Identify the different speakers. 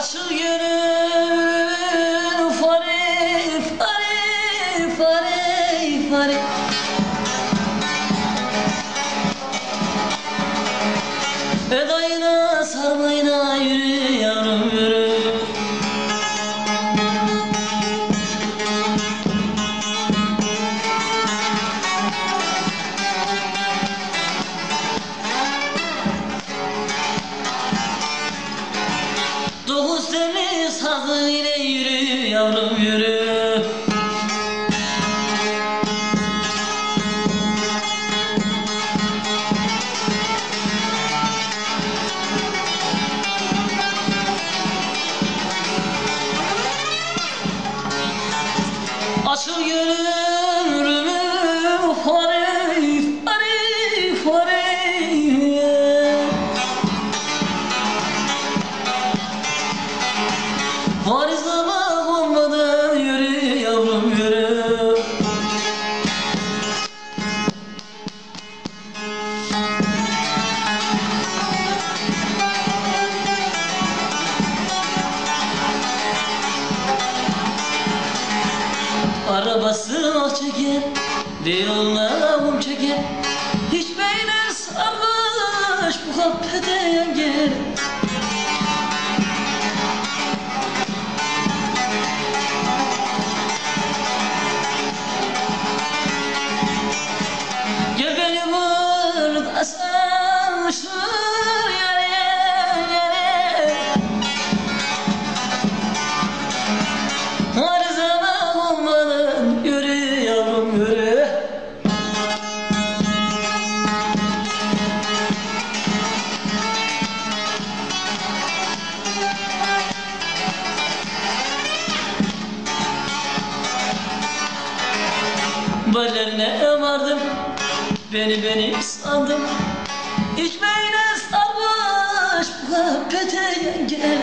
Speaker 1: Açıl gönül ile yürü yavrum yürü. Açıl gönlümü Arabası o çeker Bir yoluna çeker Hiç beyler sarmış bu kapıda yenge Ballerine vardım. Beni beni sandım. İçmeyle sarmış Muhabbete gel